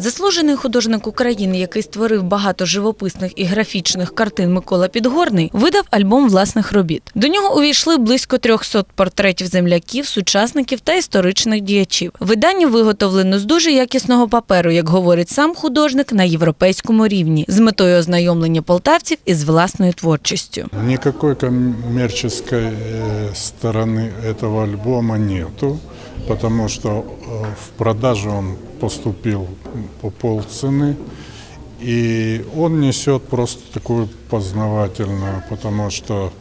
Заслужений художник України, який створив багато живописних і графічних картин Микола Підгорний, видав альбом власних робіт. До нього увійшли близько 300 портретів земляків, сучасників та історичних діячів. Видання виготовлено з дуже якісного паперу, як говорить сам художник, на європейському рівні, з метою ознайомлення полтавців із власною творчістю. Никакой коммерческой э, стороны этого альбома нету, потому что э, в продажу он поступил по полцены. И он несет просто такую познавательную, потому что,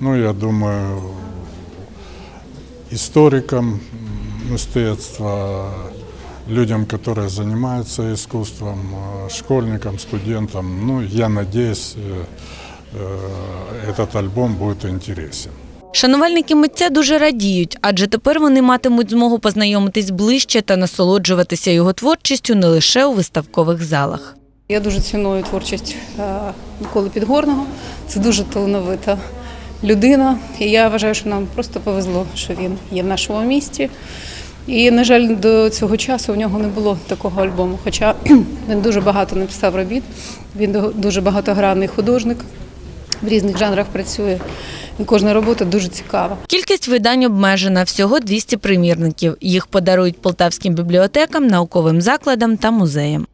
ну, я думаю, историкам искусства, людям, которые занимаются искусством, школьникам, студентам, ну, я надеюсь, э, э, этот альбом будет интересен. Шанувальники митця дуже радіють, адже тепер вони матимуть змогу познайомитись ближче та насолоджуватися його творчістю не лише у виставкових залах. Я дуже ціную творчість е, Миколи Підгорного. Це дуже талановита людина. І я вважаю, що нам просто повезло, що він є в нашому місті. І, на жаль, до цього часу у нього не було такого альбому. Хоча він дуже багато написав робіт, він дуже багатогранний художник, в різних жанрах працює. І кожна робота дуже цікава. Кількість видань обмежена всього 200 примірників. Їх подарують полтавським бібліотекам, науковим закладам та музеям.